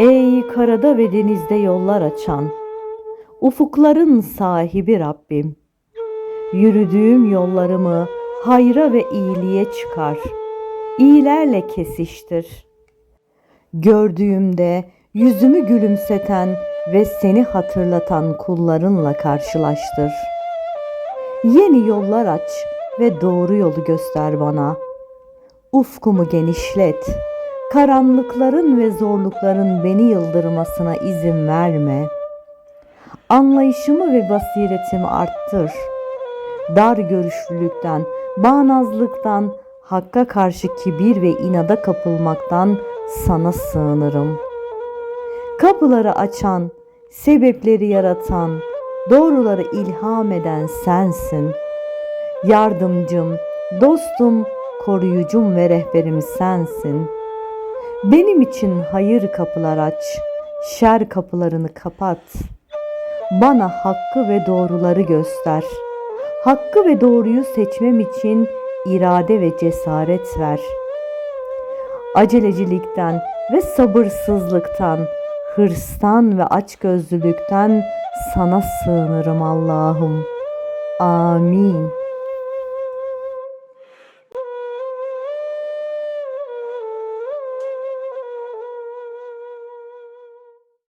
Ey karada ve denizde yollar açan, ufukların sahibi Rabbim. Yürüdüğüm yollarımı hayra ve iyiliğe çıkar. İyilerle kesiştir. Gördüğümde yüzümü gülümseten ve seni hatırlatan kullarınla karşılaştır. Yeni yollar aç ve doğru yolu göster bana. Ufkumu genişlet. Karanlıkların ve zorlukların beni yıldırmasına izin verme. Anlayışımı ve basiretimi arttır. Dar görüşlülükten, bağnazlıktan, hakka karşı kibir ve inada kapılmaktan sana sığınırım. Kapıları açan, sebepleri yaratan, doğruları ilham eden sensin. Yardımcım, dostum, koruyucum ve rehberim sensin. Benim için hayır kapılar aç, şer kapılarını kapat. Bana hakkı ve doğruları göster. Hakkı ve doğruyu seçmem için irade ve cesaret ver. Acelecilikten ve sabırsızlıktan, hırstan ve açgözlülükten sana sığınırım Allah'ım. Amin.